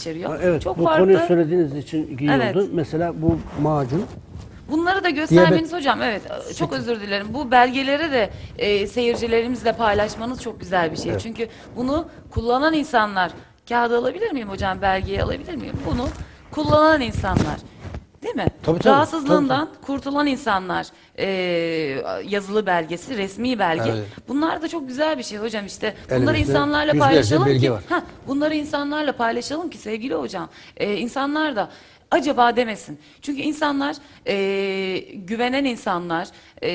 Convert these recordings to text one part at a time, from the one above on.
içeriyor. Ha, Evet Çok bu farklı. konuyu söylediğiniz için iyi Evet. oldu. Mesela bu macun Bunları da göstermeniz hocam evet çok özür dilerim. Bu belgeleri de e, seyircilerimizle paylaşmanız çok güzel bir şey. Çünkü bunu kullanan insanlar kağıdı alabilir miyim hocam belgeyi alabilir miyim? Bunu kullanan insanlar değil mi? Tabii, tabii, Rahatsızlığından kurtulan insanlar e, yazılı belgesi, resmi belge. Evet. Bunlar da çok güzel bir şey hocam işte. Bunları Elimizde insanlarla yüzlerce paylaşalım ki var. Ha, bunları insanlarla paylaşalım ki sevgili hocam. Ee, insanlar da acaba demesin. Çünkü insanlar e, güvenen insanlar e,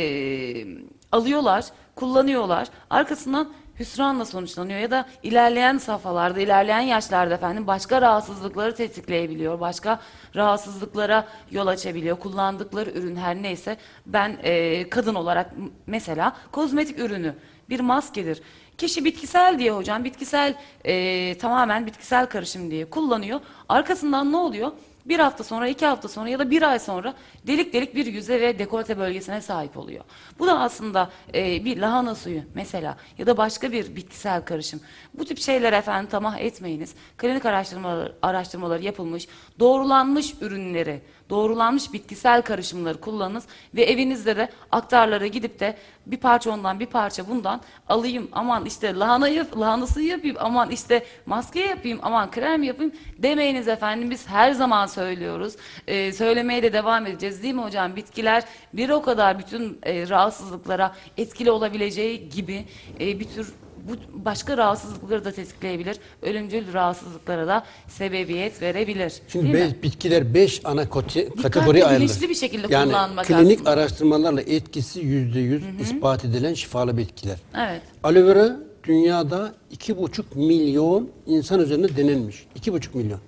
alıyorlar, kullanıyorlar. Arkasından hüsranla sonuçlanıyor ya da ilerleyen safhalarda, ilerleyen yaşlarda efendim başka rahatsızlıkları tetikleyebiliyor. Başka rahatsızlıklara yol açabiliyor. Kullandıkları ürün her neyse ben e, kadın olarak mesela kozmetik ürünü bir maskedir. Kişi bitkisel diye hocam, bitkisel e, tamamen bitkisel karışım diye kullanıyor. Arkasından ne oluyor? Bir hafta sonra, iki hafta sonra ya da bir ay sonra delik delik bir yüze ve dekolte bölgesine sahip oluyor. Bu da aslında e, bir lahana suyu mesela ya da başka bir bitkisel karışım. Bu tip şeyler efendim tamah etmeyiniz. Klinik araştırmalar, araştırmaları yapılmış, doğrulanmış ürünleri, doğrulanmış bitkisel karışımları kullanınız ve evinizde de aktarlara gidip de bir parça ondan bir parça bundan alayım aman işte lahana yap, lahana suyu yapayım aman işte maske yapayım aman krem yapayım demeyiniz efendim biz her zaman söylüyoruz Ee, söylemeye de devam edeceğiz değil mi hocam bitkiler bir o kadar bütün e, rahatsızlıklara etkili olabileceği gibi e, bir tür bu başka rahatsızlıkları da tetikleyebilir. Ölümcül rahatsızlıklara da sebebiyet verebilir. Şimdi mi? beş, bitkiler 5 ana Dikkatli, kategori ayrılır. bilinçli bir şekilde yani kullanmak klinik aslında. araştırmalarla etkisi yüzde yüz ispat edilen şifalı bitkiler. Evet. Aloe vera dünyada iki buçuk milyon insan üzerinde denenmiş. İki buçuk milyon.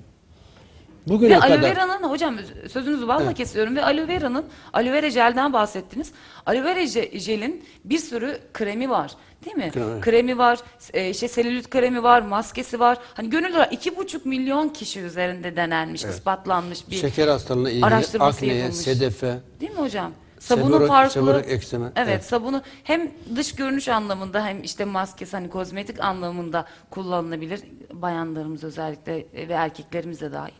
Bugüne Ve aloe vera'nın hocam sözünüzü balla kesiyorum ve aloe vera'nın aloe vera jelden bahsettiniz. Aloe vera je- jelin bir sürü kremi var. Değil mi? Kremi. Kremi var, e, işte selülit kremi var, maskesi var. Hani gönül olarak iki buçuk milyon kişi üzerinde denenmiş, ispatlanmış bir şeker hastalığına ilgili araştırması akneye, yapılmış. sedefe, Değil mi hocam? Sabunun Seborrhea- farklı. eksemi, Evet, evet. sabunu hem dış görünüş anlamında hem işte maskesi hani kozmetik anlamında kullanılabilir. Bayanlarımız özellikle e, ve erkeklerimiz de dahil.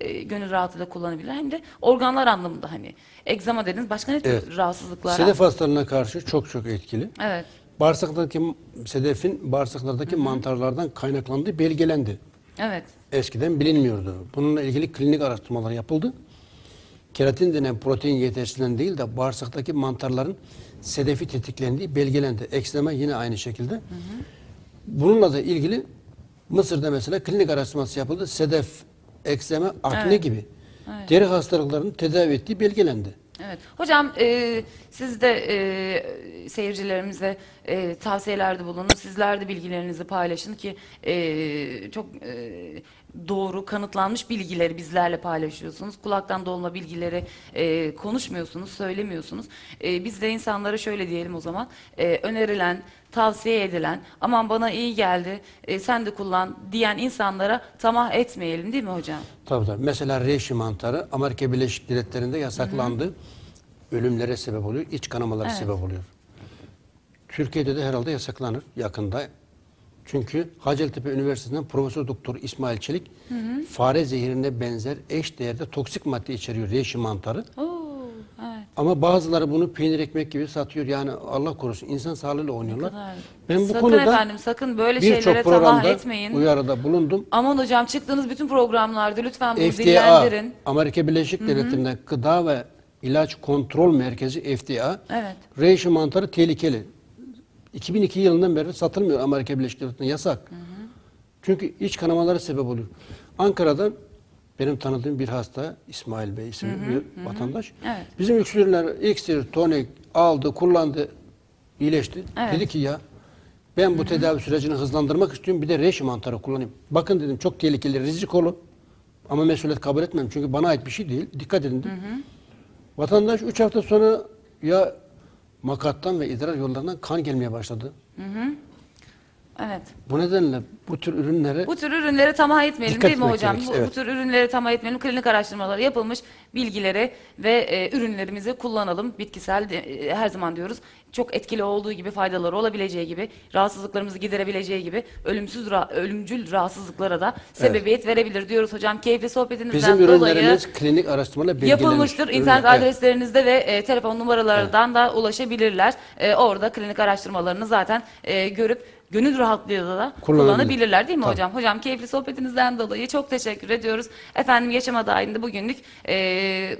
E, gönül rahatlığıyla kullanabilir. Hem de organlar anlamında hani egzama dediniz başka ne tür Evet. rahatsızlıklara? sedef hastalığına karşı çok çok etkili. Evet. Bağırsaktaki sedefin bağırsaklardaki mantarlardan kaynaklandığı belgelendi. Evet. Eskiden bilinmiyordu. Bununla ilgili klinik araştırmalar yapıldı. Keratin denen protein yetersizliğinden değil de bağırsaktaki mantarların sedefi tetiklendiği belgelendi. Ekstrema yine aynı şekilde. Bununla da ilgili Mısır'da mesela klinik araştırması yapıldı. Sedef, ekstrema, akne Evet. gibi deri hastalıklarının tedavi ettiği belgelendi. Evet. Hocam e, siz de e, seyircilerimize e, tavsiyelerde bulunun. Sizler de bilgilerinizi paylaşın ki e, çok e, doğru kanıtlanmış bilgileri bizlerle paylaşıyorsunuz. Kulaktan dolma bilgileri e, konuşmuyorsunuz, söylemiyorsunuz. E, biz de insanlara şöyle diyelim o zaman. E, önerilen, tavsiye edilen, aman bana iyi geldi, e, sen de kullan diyen insanlara tamah etmeyelim değil mi hocam? Tabii tabii. Mesela reishi mantarı Amerika Birleşik Devletleri'nde yasaklandı. Ölümlere sebep oluyor, iç kanamalara Evet. sebep oluyor. Türkiye'de de herhalde yasaklanır yakında. Çünkü Hacettepe Üniversitesi'nden Profesör Doktor İsmail Çelik fare zehirine benzer eş değerde toksik madde içeriyor reishi mantarı. Oo, evet. Ama bazıları bunu peynir ekmek gibi satıyor. Yani Allah korusun insan sağlığıyla oynuyorlar. Ben bu sakın konuda efendim sakın böyle şeylere tamah etmeyin. uyarıda bulundum. Aman hocam çıktığınız bütün programlarda lütfen bunu FDA, dillendirin. Amerika Birleşik Devletleri'nde Gıda ve İlaç Kontrol Merkezi FDA, Evet. reishi mantarı tehlikeli. 2002 yılından beri satılmıyor Amerika Birleşik Devletleri'nde yasak. Çünkü iç kanamalara sebep oluyor. Ankara'da benim tanıdığım bir hasta İsmail Bey isimli bir vatandaş. Evet. Bizim iksirler, iksir, tonik aldı, kullandı, iyileşti. Evet. Dedi ki ya ben bu tedavi sürecini hızlandırmak istiyorum. Bir de reishi mantarı kullanayım. Bakın dedim çok tehlikeli, rizikolu. Ama mesuliyet kabul etmem. Çünkü bana ait bir şey değil. Dikkat edin dedim. Vatandaş 3 hafta sonra ya makattan ve idrar yollarından kan gelmeye başladı. Evet. Bu nedenle bu tür ürünleri Bu tür ürünleri tamah etmeyelim Dikkat değil mi etmek hocam? gerekir, Bu, bu evet. tür ürünleri tamah etmeyelim. Klinik araştırmaları yapılmış bilgileri ve e, ürünlerimizi kullanalım. Bitkisel de, e, her zaman diyoruz. Çok etkili olduğu gibi faydaları olabileceği gibi rahatsızlıklarımızı giderebileceği gibi ölümsüz ra- ölümcül rahatsızlıklara da sebebiyet verebilir diyoruz hocam. Keyifli sohbetinizden bizim dolayı ürünlerimiz klinik araştırmalarla belgelenmiş. yapılmıştır. ürünler. İnternet Evet. adreslerinizde ve e, telefon numaralarından da ulaşabilirler. E, orada klinik araştırmalarını zaten e, görüp gönül rahatlığıyla da Kullanabilir. kullanabilirler değil mi Tabii. hocam? Hocam keyifli sohbetinizden dolayı çok teşekkür ediyoruz. Efendim Yaşam Adayı'nda bugünlük e,